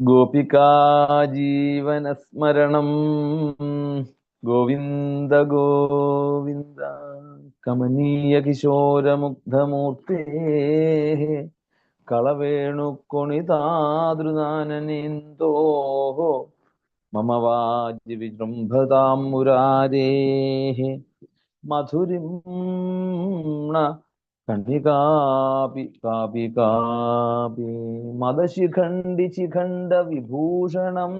ഗോപികാജീവനസ്മരണം ഗോവിന്ദ ഗോവിന്ദ കമനീയ കിശോരമുഗ്ധമൂർത്തേ. കളവേണുക്കൊണിതാതൃനാനനേന്തോ മമ വാജി വിജൃംഭതാം മുരാരേ. മധുരിം കണ്ണികാപി കാപി കാപി. മദശിഖണ്ഡി ശിഖണ്ഡ വിഭൂഷണം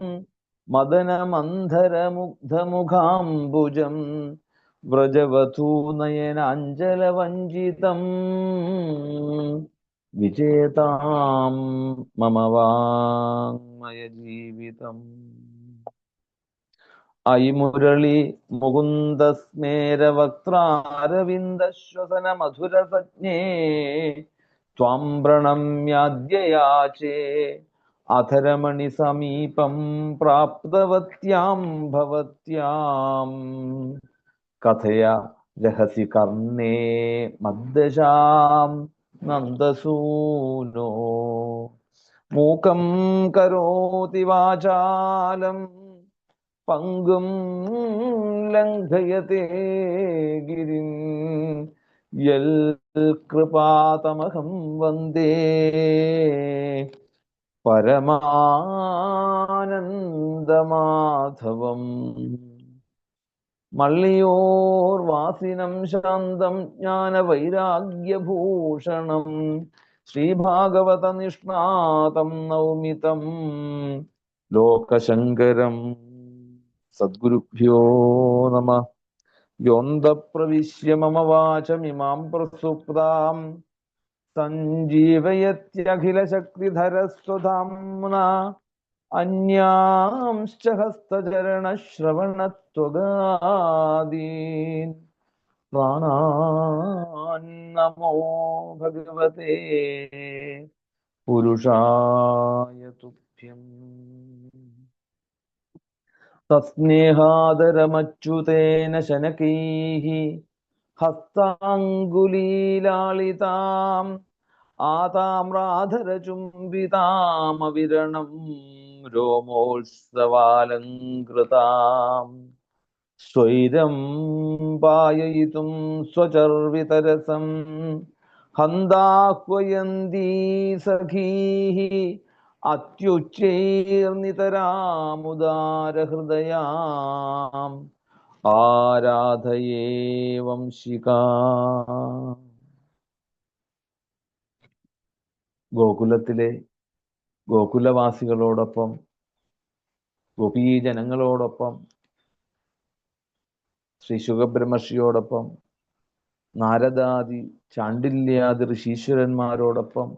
മദനമന്ധരമുഗ്ധമുഖാംബുജം വ്രജവധൂനയനാഞ്ജലവഞ്ചിതം വിജേതാം മമ വാങ്മയ ജീവിതം ഐ മുരളി മധുരസജ്ഞേ ത്വാം പ്രണമ്യാദ്യയാചേ. അധരമണി സമീപം പ്രാപ്തവത്യാം ഭവത്യാം. കഥയ രഹസി കർണേ മദ്ദശാം നന്ദസൂനോ. മൂകം കരോതി വാചാലം പങ്കും ലംഘയത്തെ ഗിരിം യൽ കൃപാതമഹം വന്ദേ. പരമാനന്ദമാധവം. മള്ളിയോർവാസിനം ശാന്തം ജ്ഞാനവൈരാഗ്യഭൂഷണം. ശ്രീഭാഗവതനിഷ്ണാതം നൗമിതം. ലോകശങ്കരം സദ്ഗുരുഭ്യോ നമ യോന്തപ്രവിശ്യ മമ വാചമിമാം പ്രസുപ്താം. സഞ്ജീവയത്യഖിലശക്തിധരസ്വധാംന. അന്യാംശ്ച ഹസ്തചരണശ്രവണത്വഗാദീൻ. പ്രാണാൻ നമോ ഭഗവതേ. പുരുഷായ തുഭ്യം. തസ്നേഹാദരമച്യുതേന ശനകൈः ഹസ്താങ്കുലീലാളിതാം ആതാമ്രാധരചുംബിതാമവിരണം രോമോത്സവാലങ്കൃതാം സ്വൈരം പായയിതും സ്വചർവിതരസം ഹന്താഹ്വയന്തീ സഖീः അത്യുച്ചൈർനിതരാമുദാരഹൃദയാം ആരാധയേ വംശിക. ഗോകുലത്തിലെ ഗോകുലവാസികളോടൊപ്പം ഗോപീജനങ്ങളോടൊപ്പം ശ്രീ ശുഖബ്രഹ്മർഷിയോടൊപ്പം നാരദാദി ചാണ്ടില്യാദി ഋഷീശ്വരന്മാരോടൊപ്പം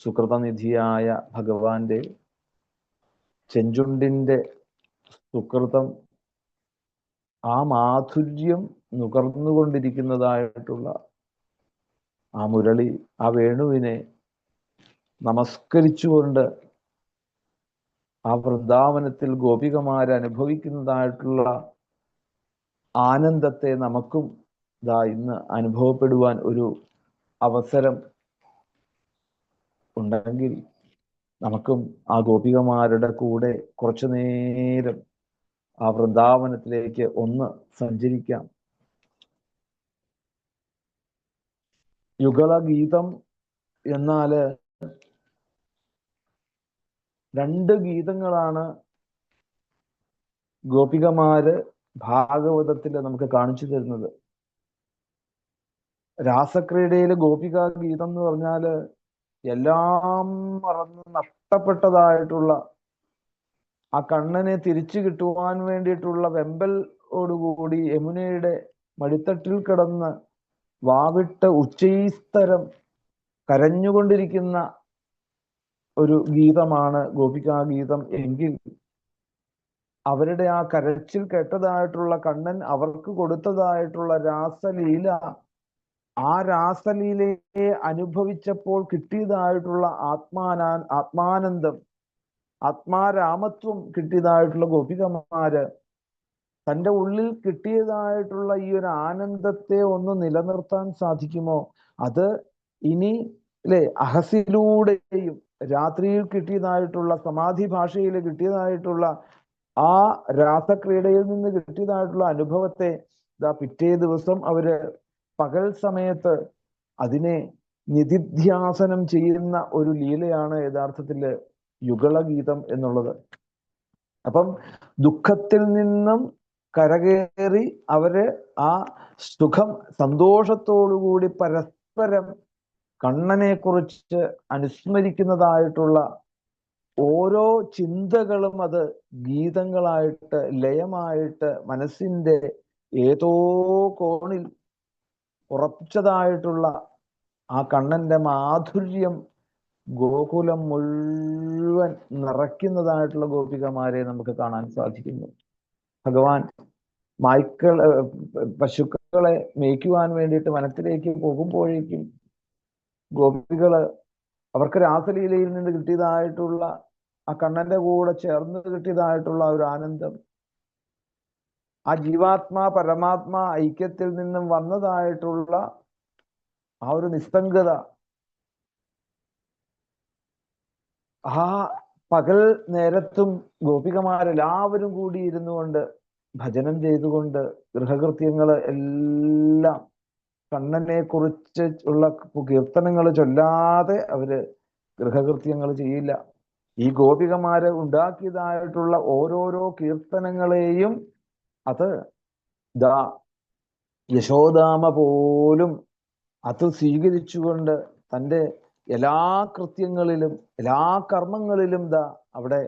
സുകൃതനിധിയായ ഭഗവാന്റെ ചെഞ്ചുണ്ടിന്റെ സുകൃതം ആ മാധുര്യം നുകർന്നുകൊണ്ടിരിക്കുന്നതായിട്ടുള്ള ആ മുരളി ആ വേണുവിനെ നമസ്കരിച്ചുകൊണ്ട് ആ വൃന്ദാവനത്തിൽ ഗോപികമാർ അനുഭവിക്കുന്നതായിട്ടുള്ള ആനന്ദത്തെ നമുക്കും ദാ ഇന്ന് അനുഭവപ്പെടുവാൻ ഒരു അവസരം ഉണ്ടെങ്കിൽ നമുക്കും ആ ഗോപികമാരുടെ കൂടെ കുറച്ചു നേരം ആ വൃന്ദാവനത്തിലേക്ക് ഒന്ന് സഞ്ചരിക്കാം. യുഗളഗീതം എന്നാൽ രണ്ട് ഗീതങ്ങളാണ് ഗോപികമാര് ഭാഗവതത്തിൽ നമുക്ക് കാണിച്ചു തരുന്നത്. രാസക്രീഡയിലെ ഗോപിക ഗീതം എന്ന് പറഞ്ഞാൽ എല്ലാം മറന്ന് നഷ്ടപ്പെട്ടതായിട്ടുള്ള ആ കണ്ണനെ തിരിച്ചു കിട്ടുവാൻ വേണ്ടിയിട്ടുള്ള വെമ്പലോടുകൂടി യമുനയുടെ മടിത്തട്ടിൽ കിടന്ന് വാവിട്ട ഉച്ചൈസ്തരം കരഞ്ഞുകൊണ്ടിരിക്കുന്ന ഒരു ഗീതമാണ് ഗോപികാ ഗീതം എങ്കിൽ അവരുടെ ആ കരച്ചിൽ കേട്ടതായിട്ടുള്ള കണ്ണൻ അവർക്ക് കൊടുത്തതായിട്ടുള്ള രാസലീല ആ രാസലീലയെ അനുഭവിച്ചപ്പോൾ കിട്ടിയതായിട്ടുള്ള ആത്മാനാ ആത്മാനന്ദം ആത്മാരാമത്വം കിട്ടിയതായിട്ടുള്ള ഗോപികമാര് തന്റെ ഉള്ളിൽ കിട്ടിയതായിട്ടുള്ള ഈ ഒരു ആനന്ദത്തെ ഒന്ന് നിലനിർത്താൻ സാധിക്കുമോ? അത് ഇനി അല്ലെ അഹസിലൂടെയും രാത്രിയിൽ കിട്ടിയതായിട്ടുള്ള സമാധി ഭാഷയിൽ കിട്ടിയതായിട്ടുള്ള ആ രാസക്രീഡയിൽ നിന്ന് കിട്ടിയതായിട്ടുള്ള അനുഭവത്തെ ഇതാ പിറ്റേ ദിവസം അവർ പകൽ സമയത്ത് അതിനെ നിധിധ്യാസനം ചെയ്യുന്ന ഒരു ലീലയാണ് യഥാർത്ഥത്തിൽ യുഗളഗീതം എന്നുള്ളത്. അപ്പം ദുഃഖത്തിൽ നിന്നും കരകയറി അവർ ആ സുഖം സന്തോഷത്തോടുകൂടി പരസ്പരം കണ്ണനെ കുറിച്ച് അനുസ്മരിക്കുന്നതായിട്ടുള്ള ഓരോ ചിന്തകളും അത് ഗീതങ്ങളായിട്ട് ലയമായിട്ട് മനസ്സിന്റെ ഏതോ കോണിൽ ഉറപ്പിച്ചതായിട്ടുള്ള ആ കണ്ണന്റെ മാധുര്യം ഗോകുലം മുഴുവൻ നിറയ്ക്കുന്നതായിട്ടുള്ള ഗോപികമാരെ നമുക്ക് കാണാൻ സാധിക്കുന്നു. ഭഗവാൻ മായ്ക്കൾ പശുക്കളെ മേയ്ക്കുവാൻ വേണ്ടിയിട്ട് വനത്തിലേക്ക് പോകുമ്പോഴേക്കും ഗോപികൾ അവർക്ക് രാസലീലയിൽ നിന്ന് കിട്ടിയതായിട്ടുള്ള ആ കണ്ണന്റെ കൂടെ ചേർന്ന് കിട്ടിയതായിട്ടുള്ള ഒരു ആനന്ദം ആ ജീവാത്മാ പരമാത്മാ ഐക്യത്തിൽ നിന്നും വന്നതായിട്ടുള്ള ആ ഒരു നിസ്തംഗത. ആ പകൽ നേരത്തും ഗോപികമാരെല്ലാവരും കൂടി ഇരുന്നു കൊണ്ട് ഭജനം ചെയ്തുകൊണ്ട് ഗൃഹകൃത്യങ്ങൾ എല്ലാം കണ്ണനെ കുറിച്ച് ഉള്ള കീർത്തനങ്ങൾ ചൊല്ലാതെ അവർ ഗൃഹകൃത്യങ്ങൾ ചെയ്യില്ല. ഈ ഗോപികമാരെ ഉണ്ടാക്കിയതായിട്ടുള്ള ഓരോരോ കീർത്തനങ്ങളെയും അത് ദാ യശോദാമ പോലും അത് സ്വീകരിച്ചുകൊണ്ട് തന്റെ എല്ലാ കൃത്യങ്ങളിലും എല്ലാ കർമ്മങ്ങളിലും ദാ അവിടെ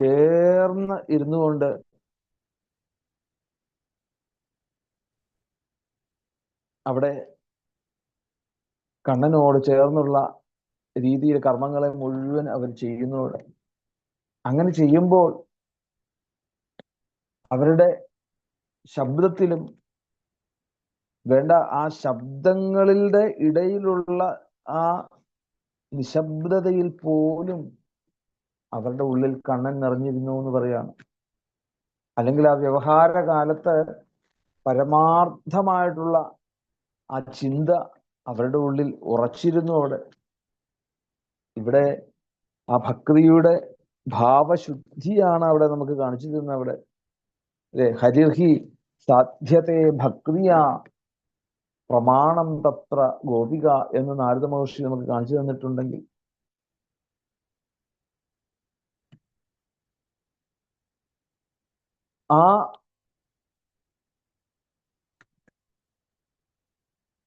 ചേർന്ന് ഇരുന്നു കൊണ്ട് അവിടെ കണ്ണനോട് ചേർന്നുള്ള രീതിയിൽ കർമ്മങ്ങളെ മുഴുവൻ അവർ ചെയ്യുന്നതോടെ അങ്ങനെ ചെയ്യുമ്പോൾ അവരുടെ ശബ്ദത്തിലും വേണ്ട ആ ശബ്ദങ്ങളുടെ ഇടയിലുള്ള ആ നിശബ്ദതയിൽ പോലും അവരുടെ ഉള്ളിൽ കണ്ണൻ നിറഞ്ഞിരുന്നു എന്ന് പറയാണ്. അല്ലെങ്കിൽ ആ വ്യവഹാര കാലത്ത് പരമാർത്ഥമായിട്ടുള്ള ആ ചിന്ത അവരുടെ ഉള്ളിൽ ഉറച്ചിരുന്നു അവിടെ. ഇവിടെ ആ ഭക്തിയുടെ ഭാവശുദ്ധിയാണ് അവിടെ നമുക്ക് കാണിച്ചു തരുന്നത് അവിടെ. അല്ലെ? ഹരിർഹി സാധ്യത്തെ ഭക്തിയ പ്രമാണം തത്ര ഗോപിക എന്ന് നാരദ മഹർഷി നമുക്ക് കാണിച്ചു തന്നിട്ടുണ്ടെങ്കിൽ. ആ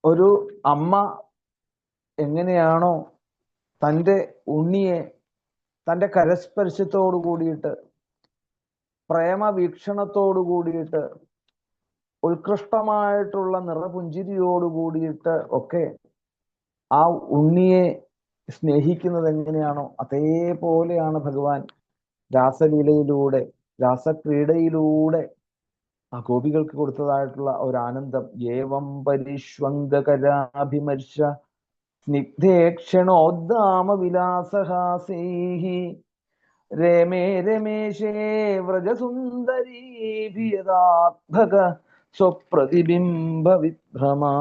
ഒരു അമ്മ എങ്ങനെയാണോ തന്റെ ഉണ്ണിയെ തന്റെ കരസ്പർശത്തോടു കൂടിയിട്ട് പ്രേമ വീക്ഷണത്തോടു കൂടിയിട്ട് ഉത്കൃഷ്ടമായിട്ടുള്ള നിറപുഞ്ചിരിയോടു കൂടിയിട്ട് ഒക്കെ ആ ഉണ്ണിയെ സ്നേഹിക്കുന്നത് എങ്ങനെയാണോ അതേപോലെയാണ് ഭഗവാൻ രാസലീലയിലൂടെ രാസക്രീഡയിലൂടെ ആ ഗോപികൾക്ക് കൊടുത്തതായിട്ടുള്ള ഒരു ആനന്ദം ഏവം പരിഷ്വംഗകരാഭിമർശ സ്നിഗ്ധേക്ഷണോദ്ദാമ രമേ രമേശേ വ്രജസുന്ദരീഭിയതാത്ഭക സ്വപ്രതിബിംബ വിഭ്രമാ.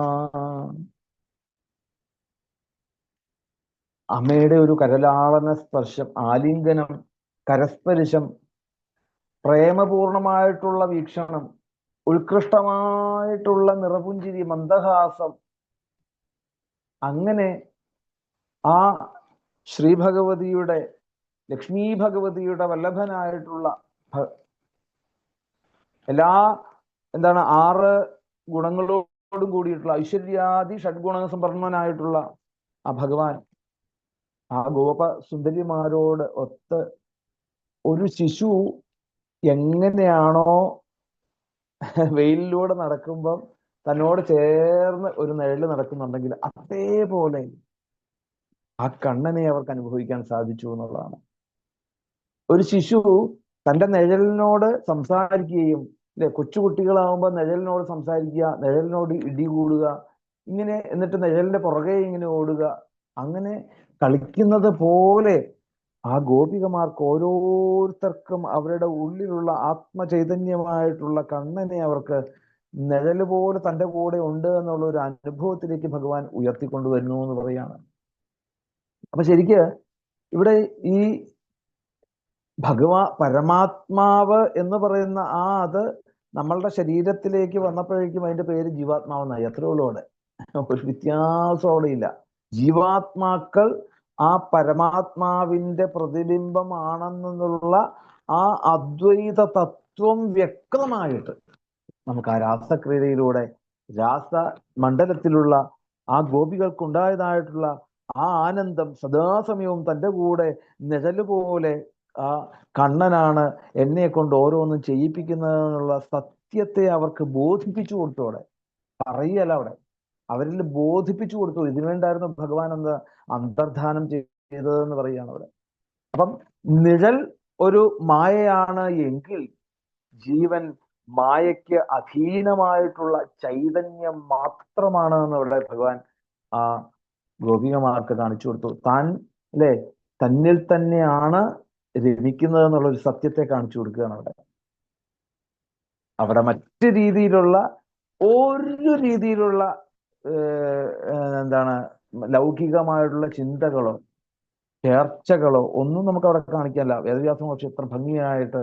അമ്മയുടെ ഒരു കരലാളന സ്പർശം ആലിംഗനം കരസ്പർശം പ്രേമപൂർണമായിട്ടുള്ള വീക്ഷണം ഉത്കൃഷ്ടമായിട്ടുള്ള നിറപുഞ്ചിരി മന്ദഹാസം. അങ്ങനെ ആ ശ്രീ ഭഗവതിയുടെ ലക്ഷ്മി ഭഗവതിയുടെ വല്ലഭനായിട്ടുള്ള എല്ലാ എന്താണ് ആറ് ഗുണങ്ങളോടും കൂടിയിട്ടുള്ള ഐശ്വര്യാദി ഷഡ്ഗുണ സമ്പന്നനായിട്ടുള്ള ആ ഭഗവാൻ ആ ഗോപ സുന്ദരിമാരോട് ഒത്ത് ഒരു ശിശു എങ്ങനെയാണോ വെയിലിലൂടെ നടക്കുമ്പം തന്നോട് ചേർന്ന് ഒരു നിഴൽ നടക്കുന്നുണ്ടെങ്കിൽ അതേപോലെ ആ കണ്ണനെ അവർക്ക് അനുഭവിക്കാൻ സാധിച്ചു എന്നുള്ളതാണ്. ഒരു ശിശു തന്റെ നിഴലിനോട് സംസാരിക്കുകയും അല്ലെ കൊച്ചുകുട്ടികളാവുമ്പോൾ നിഴലിനോട് സംസാരിക്കുക നിഴലിനോട് ഇടികൂടുക ഇങ്ങനെ എന്നിട്ട് നിഴലിന്റെ പുറകെ ഇങ്ങനെ ഓടുക അങ്ങനെ കളിക്കുന്നത് പോലെ ആ ഗോപികമാർക്ക് ഓരോരുത്തർക്കും അവരുടെ ഉള്ളിലുള്ള ആത്മചൈതന്യമായിട്ടുള്ള കണ്ണനെ അവർക്ക് നിഴൽ പോലെ തന്റെ കൂടെ ഉണ്ട് എന്നുള്ള ഒരു അനുഭവത്തിലേക്ക് ഭഗവാൻ ഉയർത്തിക്കൊണ്ടുവരുന്നു എന്ന് പറയാണ്. അപ്പൊ ശരിക്ക് ഇവിടെ ഈ ഭഗവാ പരമാത്മാവ് എന്ന് പറയുന്ന ആ അത് നമ്മളുടെ ശരീരത്തിലേക്ക് വന്നപ്പോഴേക്കും അതിന്റെ പേര് ജീവാത്മാവെന്നായി. അത്രേ ഉള്ളൂ അവിടെ. ഒരു വ്യത്യാസം ഇല്ല. ജീവാത്മാക്കൾ ആ പരമാത്മാവിന്റെ പ്രതിബിംബമാണെന്നുള്ള ആ അദ്വൈത തത്വം വ്യക്തമായിട്ട് നമുക്ക് ആ രാസക്രീഡയിലൂടെ രാസ മണ്ഡലത്തിലുള്ള ആ ഗോപികൾക്കുണ്ടായതായിട്ടുള്ള ആ ആനന്ദം സദാസമയവും തന്റെ കൂടെ നിഴൽ പോലെ ആ കണ്ണനാണ് എന്നെ കൊണ്ട് ഓരോന്നും ചെയ്യിപ്പിക്കുന്നതെന്നുള്ള സത്യത്തെ അവർക്ക് ബോധിപ്പിച്ചു കൊടുത്തു അവിടെ. പറയല്ല അവിടെ. അവരിൽ ബോധിപ്പിച്ചു കൊടുത്തു. ഇതിനുവേണ്ടായിരുന്നു ഭഗവാൻ എന്ത് അന്തർധാനം ചെയ്തതെന്ന് പറയുകയാണ് അവിടെ. അപ്പം നിഴൽ ഒരു മായയാണ് എങ്കിൽ ജീവൻ മായയ്ക്ക് അധീനമായിട്ടുള്ള ചൈതന്യം മാത്രമാണ് എന്ന് ഇവിടെ ഭഗവാൻ ആ ഗോപികമാർക്ക് കാണിച്ചു കൊടുത്തു. താൻ അല്ലെ തന്നിൽ തന്നെയാണ് രമിക്കുന്നത് എന്നുള്ള ഒരു സത്യത്തെ കാണിച്ചു കൊടുക്കുകയാണ് അവിടെ. അവിടെ മറ്റു രീതിയിലുള്ള ഒരു രീതിയിലുള്ള എന്താണ് ലൗകികമായിട്ടുള്ള ചിന്തകളോ ചേർച്ചകളോ ഒന്നും നമുക്ക് അവിടെ കാണിക്കാനില്ല. വേദവ്യാസം പക്ഷെ എത്ര ഭംഗിയായിട്ട്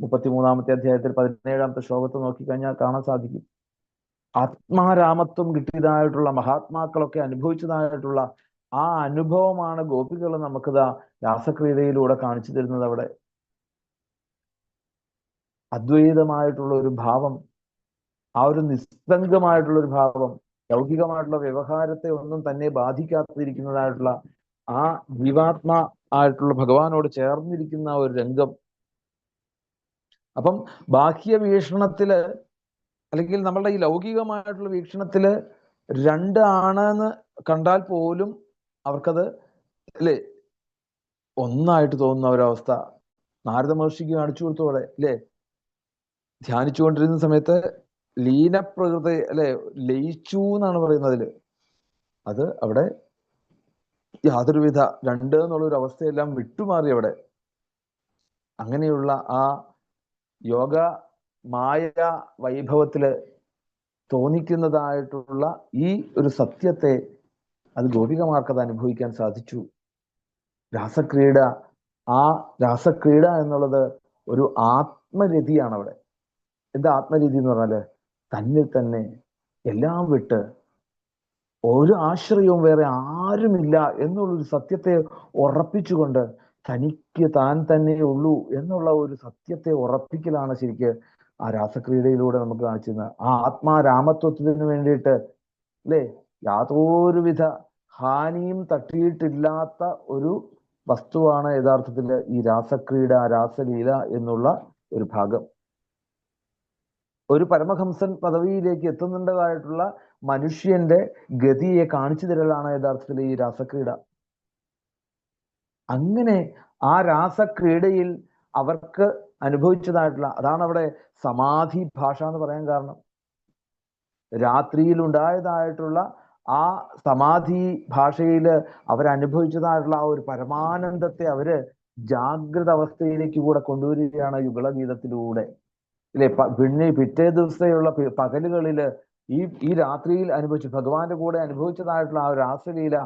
മുപ്പത്തിമൂന്നാമത്തെ അധ്യായത്തിൽ പതിനേഴാമത്തെ ശ്ലോകത്ത് നോക്കിക്കഴിഞ്ഞാൽ കാണാൻ സാധിക്കും. ആത്മാരാമത്വം കിട്ടിയതായിട്ടുള്ള മഹാത്മാക്കളൊക്കെ അനുഭവിച്ചതായിട്ടുള്ള ആ അനുഭവമാണ് ഗോപികൾ നമുക്കിതാ രാസക്രീഡയിലൂടെ കാണിച്ചു തരുന്നത് അവിടെ. അദ്വൈതമായിട്ടുള്ള ഒരു ഭാവം ആ ഒരു നിസ്തംഗമായിട്ടുള്ള ഒരു ഭാവം ലൗകികമായിട്ടുള്ള വ്യവഹാരത്തെ ഒന്നും തന്നെ ബാധിക്കാത്തിരിക്കുന്നതായിട്ടുള്ള ആ ജീവാത്മ ആയിട്ടുള്ള ഭഗവാനോട് ചേർന്നിരിക്കുന്ന ഒരു രംഗം. അപ്പം ബാഹ്യ വീക്ഷണത്തിൽ അല്ലെങ്കിൽ നമ്മളുടെ ഈ ലൗകികമായിട്ടുള്ള വീക്ഷണത്തിൽ രണ്ടാണെന്ന് കണ്ടാൽ പോലും അവർക്കത് അല്ലേ ഒന്നായിട്ട് തോന്നുന്ന ഒരവസ്ഥ. നാരദ മഹർഷിക്ക് കാണിച്ചു കൊടുത്തോടെ അല്ലേ ധ്യാനിച്ചുകൊണ്ടിരുന്ന സമയത്ത് ലീനപ്രകൃതി അല്ലെ ലയിച്ചു എന്നാണ് പറയുന്നത് അതിൽ അത് അവിടെ യാതൊരുവിധ രണ്ട് എന്നുള്ള ഒരു അവസ്ഥയെല്ലാം വിട്ടുമാറി അവിടെ. അങ്ങനെയുള്ള ആ യോഗ മായ വൈഭവത്തിൽ തോന്നിക്കുന്നതായിട്ടുള്ള ഈ ഒരു സത്യത്തെ അത് ഗോപികമാർക്കത് അനുഭവിക്കാൻ സാധിച്ചു. രാസക്രീഡ ആ രാസക്രീഡ എന്നുള്ളത് ഒരു ആത്മരതിയാണ് അവിടെ എന്താ ആത്മരീതി എന്ന് പറഞ്ഞാൽ? തന്നിൽ തന്നെ എല്ലാം വിട്ട് ഒരു ആശ്രയവും വേറെ ആരുമില്ല എന്നുള്ളൊരു സത്യത്തെ ഉറപ്പിച്ചുകൊണ്ട് തനിക്ക് താൻ തന്നെ ഉള്ളൂ എന്നുള്ള ഒരു സത്യത്തെ ഉറപ്പിക്കലാണ് ശരിക്ക് ആ രാസക്രീഡയിലൂടെ നമുക്ക് കാണിച്ചിരുന്നത്. ആ ആത്മാരാമത്വത്തിന് വേണ്ടിയിട്ട് അല്ലേ? യാതൊരുവിധ ഹാനിയും തട്ടിയിട്ടില്ലാത്ത ഒരു വസ്തുവാണ് യഥാർത്ഥത്തിൽ ഈ രാസക്രീഡ രാസലീല എന്നുള്ള ഒരു ഭാഗം. ഒരു പരമഹംസൻ പദവിയിലേക്ക് എത്തുന്നുണ്ടതായിട്ടുള്ള മനുഷ്യന്റെ ഗതിയെ കാണിച്ചു തരലാണ് യഥാർത്ഥത്തിൽ ഈ രാസക്രീഡ. അങ്ങനെ ആ രാസക്രീഡയിൽ അവർക്ക് അനുഭവിച്ചതായിട്ടുള്ള അതാണ് അവിടെ സമാധി ഭാഷ എന്ന് പറയാൻ കാരണം. രാത്രിയിൽ ഉണ്ടായതായിട്ടുള്ള ആ സമാധി ഭാഷയിൽ അവരനുഭവിച്ചതായിട്ടുള്ള ആ ഒരു പരമാനന്ദത്തെ അവർ ജാഗ്രത അവസ്ഥയിലേക്ക് കൂടെ കൊണ്ടുവരികയാണ് യുഗളഗീതത്തിലൂടെ. അല്ലെ പിന്നെ പിറ്റേ ദിവസത്തെയുള്ള പകലുകളിൽ ഈ ഈ രാത്രിയിൽ അനുഭവിച്ചു ഭഗവാന്റെ കൂടെ അനുഭവിച്ചതായിട്ടുള്ള ആ ഒരു രാസലീല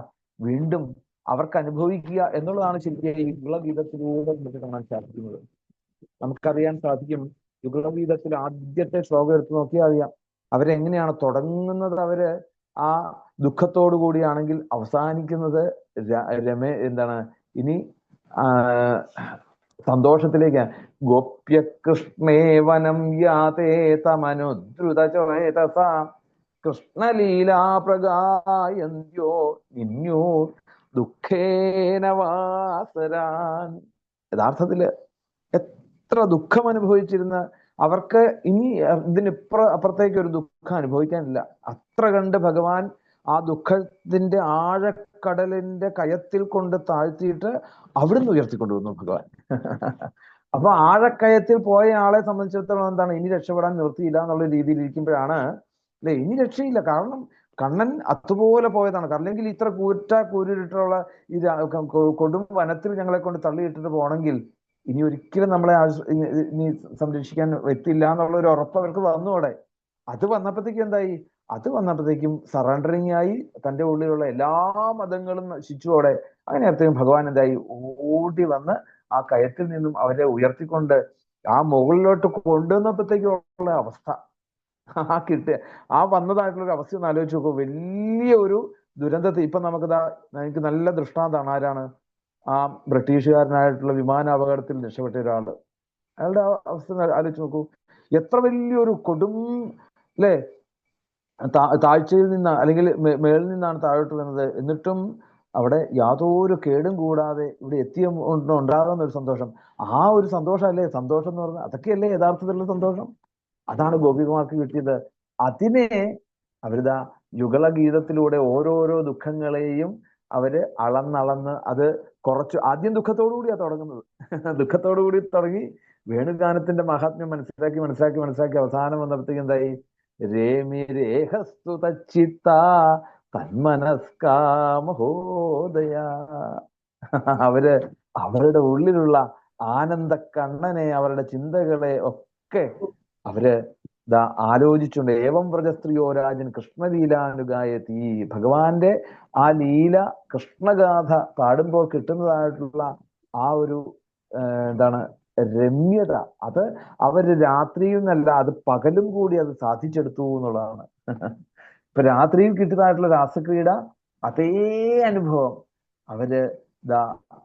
വീണ്ടും അവർക്ക് അനുഭവിക്കുക എന്നുള്ളതാണ് ശരിക്കും യുഗളഗീതത്തിലൂടെ നമുക്ക് കാണാൻ സാധിക്കുന്നത്. നമുക്കറിയാൻ സാധിക്കും യുഗളഗീതത്തിൽ ആദ്യത്തെ ശ്ലോകം എടുത്തു നോക്കിയാൽ അറിയാം. അവരെങ്ങനെയാണ് തുടങ്ങുന്നത്? അവർ ആ ദുഃഖത്തോടു കൂടിയാണെങ്കിൽ അവസാനിക്കുന്നത് രമേ എന്താണ് ഇനി സന്തോഷത്തിലേക്ക്. ഗോപ്യകൃഷ്ണേ വനം യാതേ തമനുദ്രുതചേതസ കൃഷ്ണലീലാ പ്രഗായന്ത്യോ നിന്യോ ദുഃഖേന വാസരാൻ. യഥാർത്ഥത്തിൽ എത്ര ദുഃഖം അനുഭവിച്ചിരുന്ന അവർക്ക് ഇനി ഇതിനിപ്പുറ അപ്പുറത്തേക്ക് ഒരു ദുഃഖം അനുഭവിക്കാനില്ല. അത്ര കണ്ട് ഭഗവാൻ ആ ദുഃഖത്തിന്റെ ആഴക്കടലിന്റെ കയത്തിൽ കൊണ്ട് താഴ്ത്തിയിട്ട് അവിടുന്ന് ഉയർത്തിക്കൊണ്ടുവന്നു ഭഗവാൻ. അപ്പൊ ആഴക്കയത്തിൽ പോയ ആളെ സംബന്ധിച്ചിടത്തോളം എന്താണ്? ഇനി രക്ഷപ്പെടാൻ നിർത്തിയില്ല എന്നുള്ള രീതിയിൽ ഇരിക്കുമ്പോഴാണ് അല്ലെ? ഇനി രക്ഷയില്ല. കാരണം കണ്ണൻ അതുപോലെ പോയതാണ്. അല്ലെങ്കിൽ ഇത്ര കൂറ്റ കൂരിട്ടുള്ള ഈ കൊടും വനത്തിൽ ഞങ്ങളെ കൊണ്ട് തള്ളിയിട്ടിട്ട് പോകണമെങ്കിൽ ഇനി ഒരിക്കലും നമ്മളെ ഇനി സംരക്ഷിക്കാൻ എത്തില്ല എന്നുള്ള ഒരു ഉറപ്പ് അവർക്ക് വന്നു അവിടെ. അത് വന്നപ്പോഴത്തേക്ക് എന്തായി? അത് വന്നപ്പോഴത്തേക്കും സറണ്ടറിങ് ആയി തന്റെ ഉള്ളിലുള്ള എല്ലാ മതങ്ങളും നശിച്ചോടെ അതിനകത്തേക്കും ഭഗവാൻ എന്തായി? ഓടി വന്ന് ആ കയത്തിൽ നിന്നും അവരെ ഉയർത്തിക്കൊണ്ട് ആ മുകളിലോട്ട് കൊണ്ടുവന്നപ്പോഴത്തേക്കുള്ള അവസ്ഥ. ആ കിട്ടിയ ആ വന്നതായിട്ടുള്ള ഒരു അവസ്ഥ ഒന്ന് ആലോചിച്ച് നോക്കൂ. വലിയ ഒരു ദുരന്തത്തെ ഇപ്പൊ നമുക്കിതാ എനിക്ക് നല്ല ദൃഷ്ടാന്താണ് ആരാണ്? ആ ബ്രിട്ടീഷുകാരനായിട്ടുള്ള വിമാന അപകടത്തിൽ രക്ഷപ്പെട്ട ഒരാൾ. അയാളുടെ അവസ്ഥ ആലോചിച്ച് നോക്കൂ. എത്ര വലിയൊരു കൊടും അല്ലേ താഴ്ചയിൽ നിന്ന് അല്ലെങ്കിൽ മേളിൽ നിന്നാണ് താഴോട്ട് വരുന്നത്. എന്നിട്ടും അവിടെ യാതൊരു കേടും കൂടാതെ ഇവിടെ എത്തിയ ഉണ്ടാകുന്ന ഒരു സന്തോഷം. ആ ഒരു സന്തോഷമല്ലേ? സന്തോഷം എന്ന് പറഞ്ഞാൽ അതൊക്കെയല്ലേ യഥാർത്ഥത്തിലുള്ള സന്തോഷം? അതാണ് ഗോപികുമാർക്ക് കിട്ടിയത്. അതിനെ അവരിതാ യുഗളഗീതത്തിലൂടെ ഓരോരോ ദുഃഖങ്ങളെയും അവർ അളന്നളന്ന് അത് കുറച്ച് ആദ്യം ദുഃഖത്തോടു കൂടിയാ തുടങ്ങുന്നത്. ദുഃഖത്തോടു കൂടി തുടങ്ങി വേണുഗാനത്തിന്റെ മഹാത്മ്യം മനസ്സിലാക്കി മനസ്സിലാക്കി മനസ്സിലാക്കി അവസാനം വന്നപ്പോഴത്തേക്ക് എന്തായി? രേമി രേഹസ്തു തച്ചിത്ത തന്മനസ്കാമഹോദയ അവർ അവരുടെ ഉള്ളിലുള്ള ആനന്ദ കണ്ണനെ അവരുടെ ചിന്തകളെ ഒക്കെ അവർ ഇതാ ആലോചിച്ചുണ്ട്. ഏവം വ്രജസ്ത്രീയോ രാജൻ കൃഷ്ണലീലാനുഗായത്തി ഭഗവാന്റെ ആ ലീല കൃഷ്ണഗാഥ പാടുമ്പോൾ കിട്ടുന്നതായിട്ടുള്ള ആ ഒരു എന്താണ് രമ്യത. അത് അവർ രാത്രിയിൽ നിന്നല്ല അത് പകലും കൂടി അത് സാധിച്ചെടുത്തു എന്നുള്ളതാണ്. ഇപ്പൊ രാത്രിയിൽ കിട്ടുന്നതായിട്ടുള്ള രാസക്രീഡ അതേ അനുഭവം. അവർ ദാ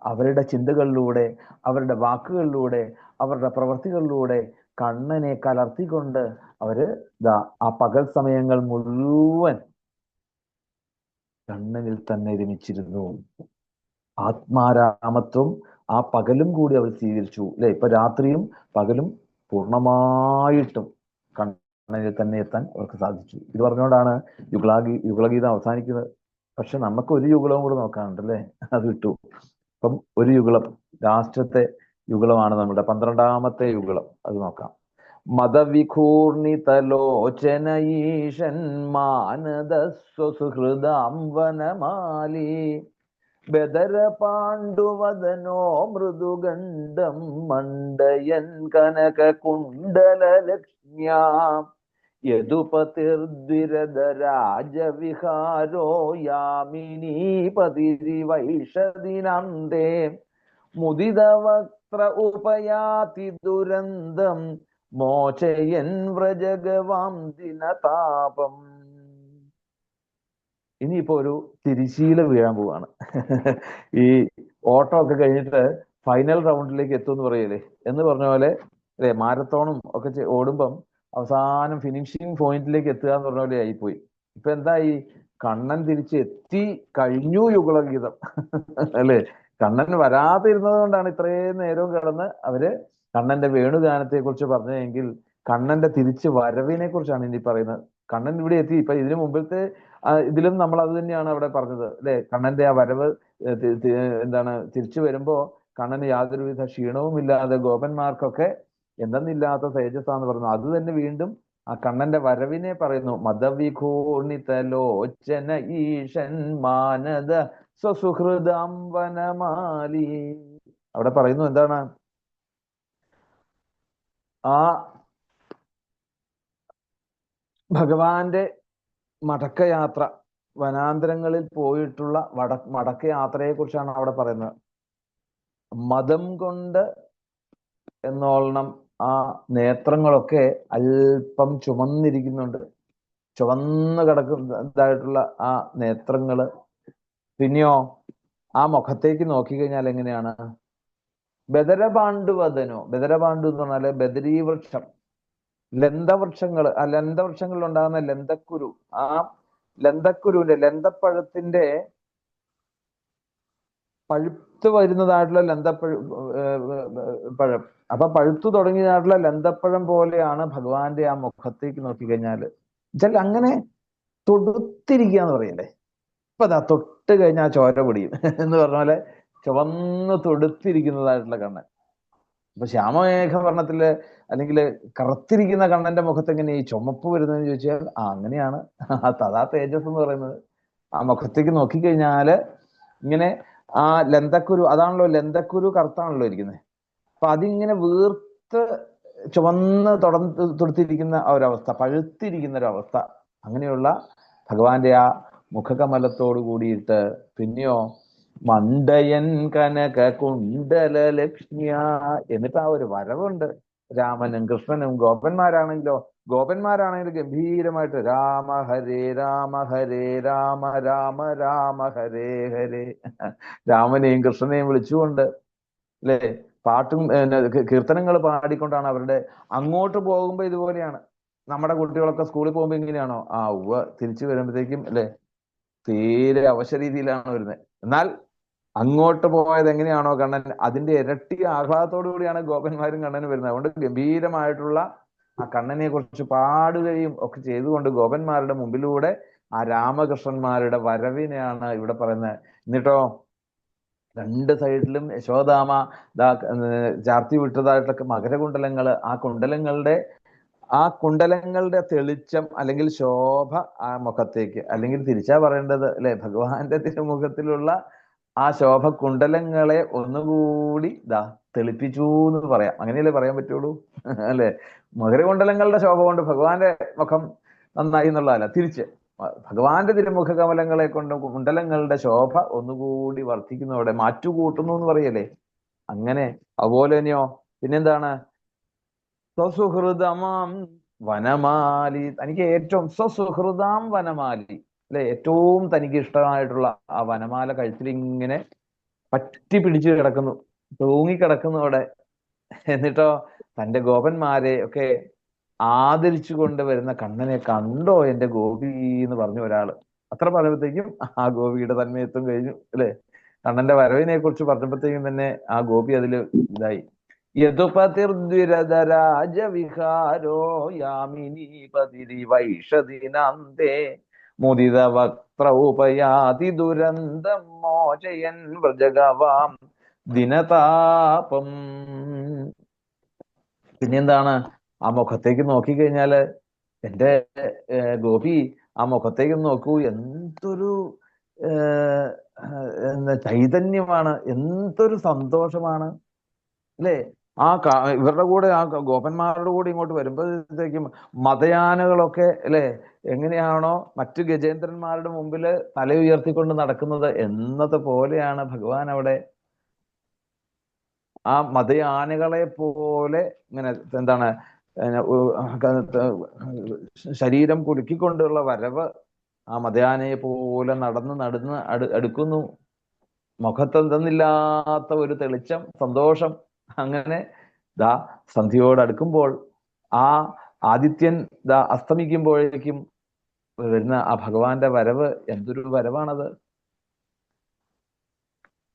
അവരുടെ ചിന്തകളിലൂടെ അവരുടെ വാക്കുകളിലൂടെ അവരുടെ പ്രവൃത്തികളിലൂടെ കണ്ണനെ കലർത്തിക്കൊണ്ട് അവർ ദാ ആ പകൽ സമയങ്ങൾ മുഴുവൻ കണ്ണനിൽ തന്നെ രമിച്ചിരുന്നു ആത്മാരാമത്വം ആ പകലും കൂടി അവർ സ്വീകരിച്ചു. അല്ലെ ഇപ്പൊ രാത്രിയും പകലും പൂർണമായിട്ടും കണ്ണനിൽ തന്നെ എത്താൻ അവർക്ക് സാധിച്ചു. ഇത് പറഞ്ഞുകൊണ്ടാണ് യുഗളാഗീ യുഗളഗീതം അവസാനിക്കുന്നത്. പക്ഷെ നമുക്ക് ഒരു യുഗളവും കൂടെ നോക്കാനുണ്ട് അല്ലേ അത് വിട്ടു. അപ്പം ഒരു യുഗളം രാഷ്ട്രത്തെ യുഗളമാണ് നമ്മുടെ പന്ത്രണ്ടാമത്തെ യുഗളം. അത് നോക്കാം. മതവിഖൂർണിതലോചനയീശൻ മാനദസ്വസുഹൃദാം വനമാലി ബദര പാണ്ഡുവദനോ മൃദുഗണ്ഡം മണ്ഡയൻ കനക കുണ്ടലലക്ഷ്മ്യാം യദുപതിർദ്വിരദരാജവിഹാരോ യാമിനീപതിരി വൈഷദിനന്ദേ മുദിതവക്ത്ര ഉപയാതി ദുരന്തം മോചയൻ വ്രജഗവാം ദിനതാപം. ഇനിയിപ്പോ ഒരു തിരിശീല വീഴാൻ പോവാണ്. ഈ ഓട്ടം ഒക്കെ കഴിഞ്ഞിട്ട് ഫൈനൽ റൗണ്ടിലേക്ക് എത്തും എന്ന് പറയല്ലേ? എന്ന് പറഞ്ഞ പോലെ അല്ലെ മാരത്തോണും ഒക്കെ ഓടുമ്പം അവസാനം ഫിനിഷിംഗ് പോയിന്റിലേക്ക് എത്തുക എന്ന് പറഞ്ഞ പോലെ ആയിപ്പോയി. ഇപ്പൊ എന്താ ഈ കണ്ണൻ തിരിച്ച് എത്തി കഴിഞ്ഞു യുഗളഗീതം അല്ലേ? കണ്ണൻ വരാതിരുന്നത് കൊണ്ടാണ് ഇത്രയും നേരവും കിടന്ന് അവർ കണ്ണന്റെ വേണുഗാനത്തെ കുറിച്ച് പറഞ്ഞതെങ്കിൽ കണ്ണന്റെ തിരിച്ചു വരവിനെ കുറിച്ചാണ് ഇനി പറയുന്നത്. കണ്ണൻ ഇവിടെ എത്തി. ഇപ്പൊ ഇതിനു മുമ്പത്തെ ഇതിലും നമ്മൾ അത് തന്നെയാണ് അവിടെ പറഞ്ഞത്. അല്ലെ? കണ്ണന്റെ ആ വരവ് എന്താണ് തിരിച്ചു വരുമ്പോ കണ്ണന് യാതൊരുവിധ ക്ഷീണവും ഇല്ലാതെ ഗോപന്മാർക്കൊക്കെ എന്തെന്നില്ലാത്ത തേജസ്സാന്ന് പറഞ്ഞു. അത് തന്നെ വീണ്ടും ആ കണ്ണന്റെ വരവിനെ പറയുന്നു. മതവിഘൂർണിതലോചന ഈശൻ മാനദ സ്വസുഹൃദം വനമാലി അവിടെ പറയുന്നു എന്താണ്? ആ ഭഗവാന്റെ മടക്കയാത്ര വനാന്തരങ്ങളിൽ പോയിട്ടുള്ള വട മടക്കയാത്രയെ കുറിച്ചാണ് അവിടെ പറയുന്നത്. മതം കൊണ്ട് എന്നോളണം ആ നേത്രങ്ങളൊക്കെ അല്പം ചുമന്നിരിക്കുന്നുണ്ട്. ചുവന്ന് കിടക്കുന്നതായിട്ടുള്ള ആ നേത്രങ്ങൾ പിന്നെയോ ആ മുഖത്തേക്ക് നോക്കിക്കഴിഞ്ഞാൽ എങ്ങനെയാണ്? ബദരപാണ്ഡുവദനോ ബദരപാണ്ഡു എന്ന് പറഞ്ഞാൽ ബദരീ വൃക്ഷം ലന്തവൃക്ഷങ്ങൾ ആ ലന്തവൃക്ഷങ്ങളിൽ ഉണ്ടാകുന്ന ലന്തക്കുരു ആ ലന്തക്കുരുവിന്റെ ലന്തപ്പഴത്തിന്റെ പഴുത്ത് വരുന്നതായിട്ടുള്ള ലന്തപ്പഴ പഴം. അപ്പൊ പഴുത്തു തുടങ്ങിയതായിട്ടുള്ള ലന്തപ്പഴം പോലെയാണ് ഭഗവാന്റെ ആ മുഖത്തേക്ക് നോക്കിക്കഴിഞ്ഞാൽ. വെച്ചാൽ അങ്ങനെ തൊടുത്തിരിക്കുക എന്ന് പറയണ്ടേ? ഇപ്പൊ അതാ തൊട്ട് കഴിഞ്ഞാൽ ചോര പൊടിയും. എന്ന് പറഞ്ഞ പോലെ ചുവന്ന് തൊടുത്തിരിക്കുന്നതായിട്ടുള്ള കണ്ണൻ അപ്പൊ ശ്യാമമേഘവർണത്തിൽ അല്ലെങ്കിൽ കറുത്തിരിക്കുന്ന കണ്ണന്റെ മുഖത്ത് എങ്ങനെ ഈ ചുമപ്പ് വരുന്നതെന്ന് ചോദിച്ചാൽ ആ അങ്ങനെയാണ്. ആ തഥാ തേജസ് എന്ന് പറയുന്നത്. ആ മുഖത്തേക്ക് നോക്കിക്കഴിഞ്ഞാൽ ഇങ്ങനെ ആ ലന്തക്കുരു അതാണല്ലോ ലന്തക്കുരു കറുത്താണല്ലോ ഇരിക്കുന്നത് അപ്പൊ അതിങ്ങനെ വീർത്ത് ചുവന്ന് തുടർന്ന് തുടുത്തിരിക്കുന്ന ഒരവസ്ഥ പഴുത്തിരിക്കുന്ന ഒരവസ്ഥ അങ്ങനെയുള്ള ഭഗവാന്റെ ആ മുഖകമലത്തോട് കൂടിയിട്ട് പിന്നെയോ മണ്ടയൻ കനക കുണ്ടല ലക്ഷ്മിയ. എന്നിട്ട് ആ ഒരു വരവുണ്ട്. രാമനും കൃഷ്ണനും ഗോപന്മാരാണെങ്കിലോ ഗോപന്മാരാണെങ്കിൽ ഗംഭീരമായിട്ട് രാമ ഹരേ രാമ ഹരേ രാമ രാമ രാമ ഹരേ ഹരേ. രാമനെയും കൃഷ്ണനെയും വിളിച്ചുകൊണ്ട് അല്ലേ പാട്ടും കീർത്തനങ്ങൾ പാടിക്കൊണ്ടാണ് അവരുടെ അങ്ങോട്ട് പോകുമ്പോ ഇതുപോലെയാണ്. നമ്മുടെ കുട്ടികളൊക്കെ സ്കൂളിൽ പോകുമ്പോ ഇങ്ങനെയാണോ? ആ ഉവ്വ തിരിച്ചു വരുമ്പോഴത്തേക്കും അല്ലെ തീരെ അവശ രീതിയിലാണ് വരുന്നത്. എന്നാൽ അങ്ങോട്ട് പോയത് എങ്ങനെയാണോ കണ്ണൻ അതിന്റെ ഇരട്ടി ആഹ്ലാദത്തോടു കൂടിയാണ് ഗോപന്മാരും കണ്ണനും വരുന്നത്. അതുകൊണ്ട് ഗംഭീരമായിട്ടുള്ള ആ കണ്ണനെ കുറിച്ച് പാടുകയും ഒക്കെ ചെയ്തുകൊണ്ട് ഗോപന്മാരുടെ മുമ്പിലൂടെ ആ രാമകൃഷ്ണന്മാരുടെ വരവിനെയാണ് ഇവിടെ പറയുന്നത്. എന്നിട്ടോ രണ്ട് സൈഡിലും യശോദാമ ദാ ചാർത്തി വിട്ടതായിട്ടൊക്കെ മകരകുണ്ടലങ്ങൾ ആ കുണ്ടലങ്ങളുടെ ആ കുണ്ടലങ്ങളുടെ തെളിച്ചം അല്ലെങ്കിൽ ശോഭ ആ മുഖത്തേക്ക്. അല്ലെങ്കിൽ തിരിച്ചാ പറയേണ്ടത് അല്ലെ? ഭഗവാന്റെ തിരുമുഖത്തിലുള്ള ആ ശോഭ കുണ്ടലങ്ങളെ ഒന്നുകൂടി ദാ തെളിപ്പിച്ചു എന്ന് പറയാം. അങ്ങനെയല്ലേ പറയാൻ പറ്റുള്ളൂ? അല്ലെ? മകരകുണ്ടലങ്ങളുടെ ശോഭ കൊണ്ട് ഭഗവാന്റെ മുഖം നന്നായി എന്നുള്ളതല്ല തിരിച്ച്. ഭഗവാന്റെ തിരുമുഖ കമലങ്ങളെ കൊണ്ട് കുണ്ടലങ്ങളുടെ ശോഭ ഒന്നുകൂടി വർദ്ധിക്കുന്നതോടെ മാറ്റുകൂട്ടുന്നു എന്ന് പറയല്ലേ? അങ്ങനെ. അതുപോലെ തന്നെയോ? പിന്നെന്താണ്? സ്വസുഹൃതമാം വനമാലി. തനിക്ക് ഏറ്റവും സ്വസുഹൃതാം വനമാലി. അല്ലെ ഏറ്റവും തനിക്ക് ഇഷ്ടമായിട്ടുള്ള ആ വനമാല കഴുത്തിൽ ഇങ്ങനെ പറ്റി പിടിച്ചു കിടക്കുന്നു തൂങ്ങിക്കിടക്കുന്നു അവിടെ. എന്നിട്ടോ തന്റെ ഗോപന്മാരെ ഒക്കെ ആദരിച്ചു കൊണ്ട് വരുന്ന കണ്ണനെ കണ്ടോ എന്റെ ഗോപി എന്ന് പറഞ്ഞു ഒരാൾ അത്ര പറയുമ്പോഴത്തേക്കും ആ ഗോപിയുടെ തന്മയത്വം കഴിഞ്ഞു അല്ലെ കണ്ണന്റെ വരവിനെ കുറിച്ച് പറഞ്ഞപ്പോഴത്തേക്കും തന്നെ ആ ഗോപി അതിൽ ഇതായി. യതുപതിർദ്വിരതരാജവിഹാരോ യാമിനി പതിരി വൈഷദിനാന്തേ മുദിത വക്ത്രൗപയാതി ദുരന്തം മോചയൻ വ്രജഗവാം ദിനതാപം. പിന്നെന്താണ്? ആ മുഖത്തേക്ക് നോക്കിക്കഴിഞ്ഞാൽ എന്റെ ഗോപി ആ മുഖത്തേക്ക് നോക്കൂ. എന്തൊരു ചൈതന്യമാണ്. എന്തൊരു സന്തോഷമാണ്. അല്ലേ? ആ ഇവരുടെ കൂടെ ആ ഗോപന്മാരുടെ കൂടെ ഇങ്ങോട്ട് വരുമ്പോഴത്തേക്കും മതയാനകളൊക്കെ അല്ലെ? എങ്ങനെയാണോ മറ്റു ഗജേന്ദ്രന്മാരുടെ മുമ്പിൽ തല ഉയർത്തിക്കൊണ്ട് നടക്കുന്നത് എന്നത് പോലെയാണ് ഭഗവാൻ അവിടെ ആ മതയാനകളെ പോലെ ഇങ്ങനെ എന്താണ് ശരീരം കുലുക്കിക്കൊണ്ടുള്ള വരവ് ആ മതയാനയെ പോലെ നടന്ന് നടന്ന് അടു അടുക്കുന്നു. മുഖത്തെന്തെന്നില്ലാത്ത ഒരു തെളിച്ചം സന്തോഷം അങ്ങനെ ദാ സന്ധ്യയോട് അടുക്കുമ്പോൾ ആ ആദിത്യൻ ദാ അസ്തമിക്കുമ്പോഴേക്കും വരുന്ന ആ ഭഗവാന്റെ വരവ് എന്തൊരു വരവാണത്?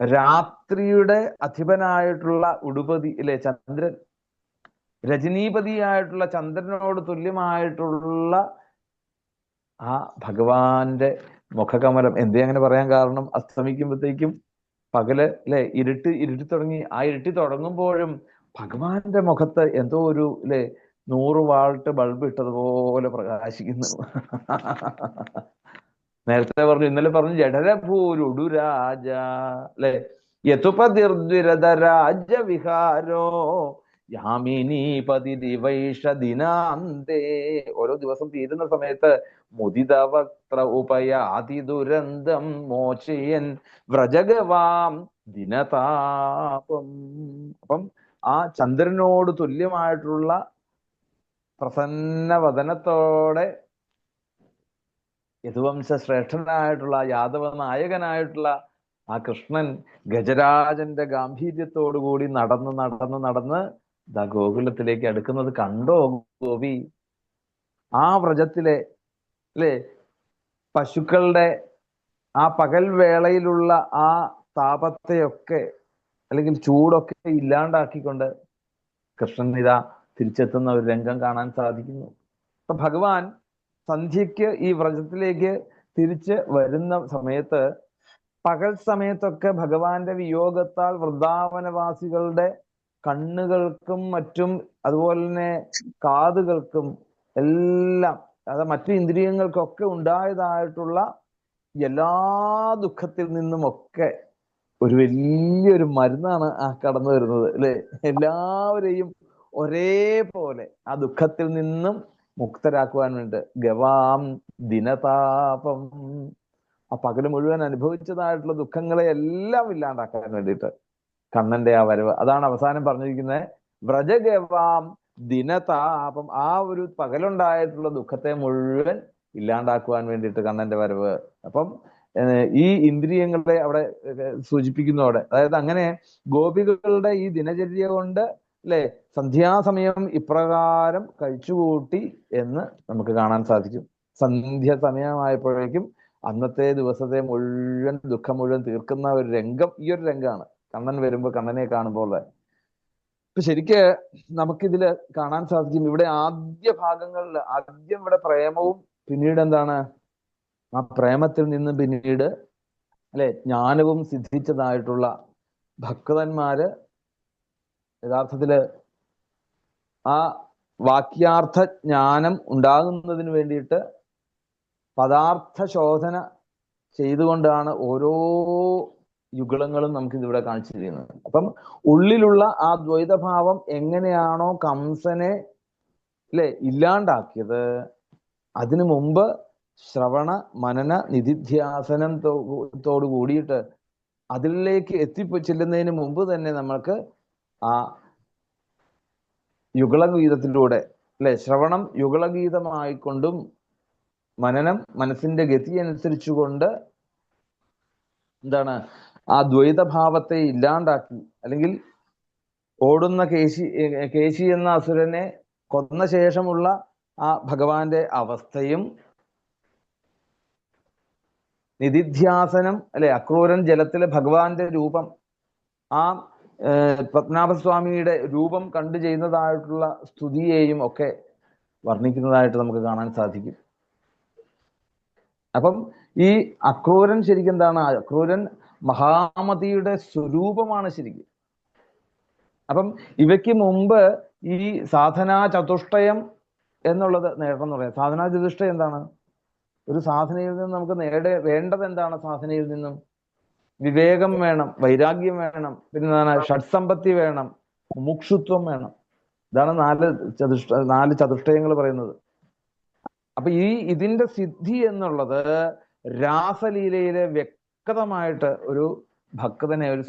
രാത്രിയുടെ അധിപനായിട്ടുള്ള ഉടുപതി അല്ലെ ചന്ദ്രൻ? രജനീപതിയായിട്ടുള്ള ചന്ദ്രനോട് തുല്യമായിട്ടുള്ള ആ ഭഗവാന്റെ മുഖകമലം എന്തേ അങ്ങനെ പറയാൻ കാരണം? അസ്തമിക്കുമ്പോഴത്തേക്കും പകൽ അല്ലെ ഇരുട്ട് ഇരുട്ടി തുടങ്ങി. ആ ഇരുട്ടി തുടങ്ങുമ്പോഴും ഭഗവാന്റെ മുഖത്ത് എന്തോ ഒരു അല്ലെ നൂറ് വാൾട്ട് ബൾബ് ഇട്ടതുപോലെ പ്രകാശിക്കുന്നു. നേരത്തെ പറഞ്ഞു ഇന്നലെ പറഞ്ഞു ജഡരഭൂരുടു രാജ അല്ലെ? യതുപതിർദ്വിരത രാജവിഹാരോ യാമിനി ദിനാന്തേ ഓരോ ദിവസം തീരുന്ന സമയത്ത് മുദിതവക്ത്ര ഉപയാതി ദുരന്തം മോചയൻ വ്രജഗവാം ദിനതാപം. അപ്പം ആ ചന്ദ്രനോട് തുല്യമായിട്ടുള്ള പ്രസന്ന വദനത്തോടെ യദുവംശ ശ്രേഷ്ഠനായിട്ടുള്ള യാദവ നായകനായിട്ടുള്ള ആ കൃഷ്ണൻ ഗജരാജന്റെ ഗാംഭീര്യത്തോടു കൂടി നടന്ന് നടന്ന് നടന്ന് ദ ഗോകുലത്തിലേക്ക് അടുക്കുന്നത് കണ്ടോ ഗോപി? ആ വ്രജത്തിലെ അല്ലെ പശുക്കളുടെ ആ പകൽ വേളയിലുള്ള ആ താപത്തെയൊക്കെ അല്ലെങ്കിൽ ചൂടൊക്കെ ഇല്ലാണ്ടാക്കിക്കൊണ്ട് കൃഷ്ണൻ ഇതാ തിരിച്ചെത്തുന്ന ഒരു രംഗം കാണാൻ സാധിക്കുന്നു. അപ്പൊ ഭഗവാൻ സന്ധ്യയ്ക്ക് ഈ വ്രജത്തിലേക്ക് തിരിച്ച് വരുന്ന സമയത്ത് പകൽ സമയത്തൊക്കെ ഭഗവാന്റെ വിയോഗത്താൽ വൃന്ദാവനവാസികളുടെ കണ്ണുകൾക്കും മറ്റും അതുപോലെ തന്നെ കാതുകൾക്കും എല്ലാം അത് മറ്റു ഇന്ദ്രിയങ്ങൾക്കൊക്കെ ഉണ്ടായതായിട്ടുള്ള എല്ലാ ദുഃഖത്തിൽ നിന്നുമൊക്കെ ഒരു വലിയൊരു മരുന്നാണ് ആ കടന്നു വരുന്നത് അല്ലെ? എല്ലാവരെയും ഒരേപോലെ ആ ദുഃഖത്തിൽ നിന്നും മുക്തരാക്കുവാൻ വേണ്ടി ഗവാം ദിനതാപം. ആ പകൽ മുഴുവൻ അനുഭവിച്ചതായിട്ടുള്ള ദുഃഖങ്ങളെ എല്ലാം ഇല്ലാണ്ടാക്കാൻ വേണ്ടിയിട്ട് കണ്ണന്റെ ആ വരവ്. അതാണ് അവസാനം പറഞ്ഞിരിക്കുന്നത്. വ്രജഗവാം ദിനതാപം. ആ ഒരു പകലുണ്ടായിട്ടുള്ള ദുഃഖത്തെ മുഴുവൻ ഇല്ലാണ്ടാക്കുവാൻ വേണ്ടിയിട്ട് കണ്ണന്റെ വരവ്. അപ്പം ഈ ഇന്ദ്രിയങ്ങളെ അവിടെ സൂചിപ്പിക്കുന്നതോടെ അതായത് അങ്ങനെ ഗോപികളുടെ ഈ ദിനചര്യ കൊണ്ട് അല്ലെ? സന്ധ്യാസമയം ഇപ്രകാരം കഴിച്ചുകൂട്ടി എന്ന് നമുക്ക് കാണാൻ സാധിക്കും. സന്ധ്യ സമയമായപ്പോഴേക്കും അന്നത്തെ ദിവസത്തെ മുഴുവൻ ദുഃഖം മുഴുവൻ തീർക്കുന്ന ഒരു രംഗം ഈ ഒരു രംഗമാണ്. കണ്ണൻ വരുമ്പോൾ കണ്ണനെ കാണുമ്പോൾ ശരിക്ക് നമുക്കിതിൽ കാണാൻ സാധിക്കും. ഇവിടെ ആദ്യ ഭാഗങ്ങളിൽ ആദ്യം ഇവിടെ പ്രേമവും പിന്നീട് എന്താണ്? ആ പ്രേമത്തിൽ നിന്ന് പിന്നീട് അല്ലെ? ജ്ഞാനവും സിദ്ധിച്ചതായിട്ടുള്ള ഭക്തന്മാര് യഥാർത്ഥത്തിൽ ആ വാക്യാർത്ഥ ജ്ഞാനം ഉണ്ടാകുന്നതിന് വേണ്ടിയിട്ട് പദാർത്ഥ ശോധന ചെയ്തുകൊണ്ടാണ് ഓരോ യുഗളങ്ങളും നമുക്ക് ഇതിവിടെ കാണിച്ചു തരുന്നത് അപ്പം ഉള്ളിലുള്ള ആ ദ്വൈതഭാവം എങ്ങനെയാണോ കംസനെ അല്ലെ ഇല്ലാണ്ടാക്കിയത് അതിനു മുമ്പ് ശ്രവണ മനന നിധിധ്യാസനം കൂടിയിട്ട് അതിലേക്ക് എത്തിപ്പോ ചെല്ലുന്നതിന് മുമ്പ് തന്നെ നമ്മൾക്ക് ആ യുഗളഗീതത്തിലൂടെ അല്ലെ? ശ്രവണം യുഗളഗീതമായിക്കൊണ്ടും മനനം മനസ്സിന്റെ ഗതി അനുസരിച്ചുകൊണ്ട് എന്താണ് ആ ദ്വൈതഭാവത്തെ ഇല്ലാണ്ടാക്കി അല്ലെങ്കിൽ ഓടുന്ന കേശി കേശി എന്ന അസുരനെ കൊന്ന ശേഷമുള്ള ആ ഭഗവാന്റെ അവസ്ഥയും നിധിധ്യാസനം അല്ലെ? അക്രൂരൻ ജലത്തിലെ ഭഗവാന്റെ രൂപം ആ പത്മനാഭസ്വാമിയുടെ രൂപം കണ്ടു ചെയ്യുന്നതായിട്ടുള്ള സ്തുതിയെയും ഒക്കെ വർണിക്കുന്നതായിട്ട് നമുക്ക് കാണാൻ സാധിക്കും. അപ്പം ഈ അക്രൂരൻ ശരിക്കും എന്താണ്? അക്രൂരൻ മഹാമതിയുടെ സ്വരൂപമാണ് ശരിക്കും. അപ്പം ഇവയ്ക്ക് മുമ്പ് ഈ സാധനാ ചതുഷ്ടയം എന്നുള്ളത് നേടണം എന്ന് പറയാം. സാധനാ ചതുഷ്ടയം എന്താണ്? ഒരു സാധനയിൽ നിന്ന് നമുക്ക് നേടേ വേണ്ടത് എന്താണ് സാധനയിൽ നിന്നും? വിവേകം വേണം വൈരാഗ്യം വേണം പിന്നെ എന്താണ് ഷഡ്സമ്പത്തി വേണം മുക്ഷുത്വം വേണം. ഇതാണ് നാല് ചതുഷ്ട നാല് ചതുഷ്ടയങ്ങൾ പറയുന്നത്. അപ്പൊ ഈ ഇതിന്റെ സിദ്ധി എന്നുള്ളത് രാസലീലയിലെ വ്യക്തമായിട്ട് ഒരു ഭക്തനെ ഒരു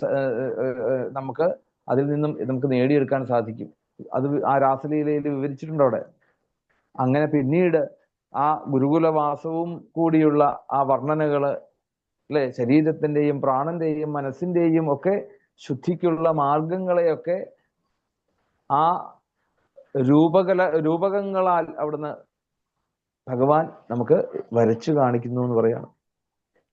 നമുക്ക് അതിൽ നിന്നും നമുക്ക് നേടിയെടുക്കാൻ സാധിക്കും. അത് ആ രാസലീലയിൽ വിവരിച്ചിട്ടുണ്ട് അവിടെ? അങ്ങനെ പിന്നീട് ആ ഗുരുകുലവാസവും കൂടിയുള്ള ആ വർണനകൾ അല്ലെ? ശരീരത്തിന്റെയും പ്രാണന്റെയും മനസ്സിന്റെയും ഒക്കെ ശുദ്ധിക്കുള്ള മാർഗങ്ങളെയൊക്കെ ആ രൂപകല രൂപകങ്ങളാൽ അവിടുന്ന് ഭഗവാൻ നമുക്ക് വരച്ചു കാണിക്കുന്നു എന്ന് പറയാണ്.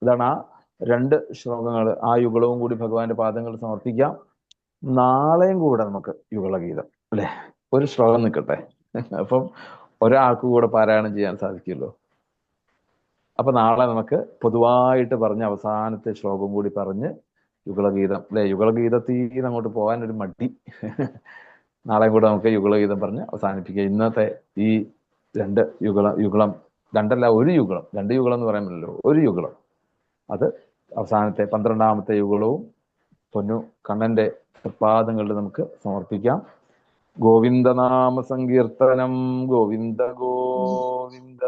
ഇതാണ് ആ രണ്ട് ശ്ലോകങ്ങൾ ആ യുഗളവും കൂടി ഭഗവാന്റെ പാദങ്ങൾ സമർപ്പിക്കാം. നാളെയും കൂടെ നമുക്ക് യുഗളഗീതം അല്ലെ? ഒരു ശ്ലോകം നിൽക്കട്ടെ. അപ്പം ഒരാൾക്ക് കൂടെ പാരായണം ചെയ്യാൻ സാധിക്കുമല്ലോ. അപ്പൊ നാളെ നമുക്ക് പൊതുവായിട്ട് പറഞ്ഞ അവസാനത്തെ ശ്ലോകം കൂടി പറഞ്ഞ് യുഗളഗീതം അല്ലെ? യുഗളഗീതത്തിൽ നിന്ന് അങ്ങോട്ട് പോകാൻ ഒരു മടി. നാളെ കൂടെ നമുക്ക് യുഗളഗീതം പറഞ്ഞ് അവസാനിപ്പിക്കുക ഇന്നത്തെ ഈ രണ്ട് യുഗള യുഗളം രണ്ടല്ല ഒരു യുഗളം. രണ്ട് യുഗളം എന്ന് പറ്റില്ലല്ലോ ഒരു യുഗളം. അത് അവസാനത്തെ പന്ത്രണ്ടാമത്തെ യുഗളവും പൊന്നു കണ്ണന്റെ പാദങ്ങളിൽ നമുക്ക് സമർപ്പിക്കാം. ഗോവിന്ദനാമ സങ്കീർത്തനം. ഗോവിന്ദ ഗോവിന്ദ.